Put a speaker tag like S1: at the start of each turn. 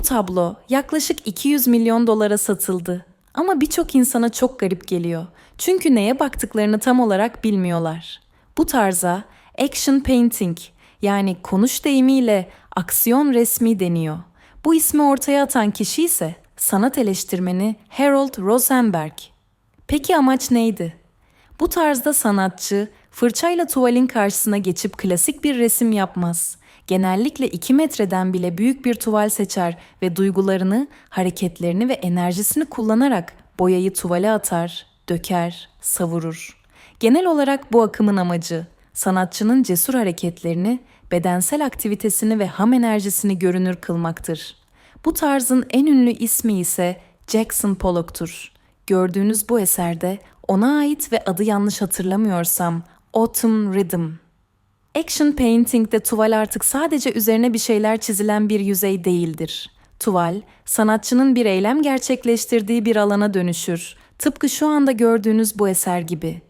S1: Bu tablo yaklaşık 200 milyon dolara satıldı. Ama birçok insana çok garip geliyor. Çünkü neye baktıklarını tam olarak bilmiyorlar. Bu tarza action painting yani konuş deyimiyle aksiyon resmi deniyor. Bu ismi ortaya atan kişi ise sanat eleştirmeni Harold Rosenberg. Peki amaç neydi? Bu tarzda sanatçı fırçayla tuvalin karşısına geçip klasik bir resim yapmaz. Genellikle 2 metreden bile büyük bir tuval seçer ve duygularını, hareketlerini ve enerjisini kullanarak boyayı tuvale atar, döker, savurur. Genel olarak bu akımın amacı sanatçının cesur hareketlerini, bedensel aktivitesini ve ham enerjisini görünür kılmaktır. Bu tarzın en ünlü ismi ise Jackson Pollock'tur. Gördüğünüz bu eserde ona ait ve adı yanlış hatırlamıyorsam Autumn Rhythm. Action painting'de tuval artık sadece üzerine bir şeyler çizilen bir yüzey değildir. Tuval, sanatçının bir eylem gerçekleştirdiği bir alana dönüşür. Tıpkı şu anda gördüğünüz bu eser gibi.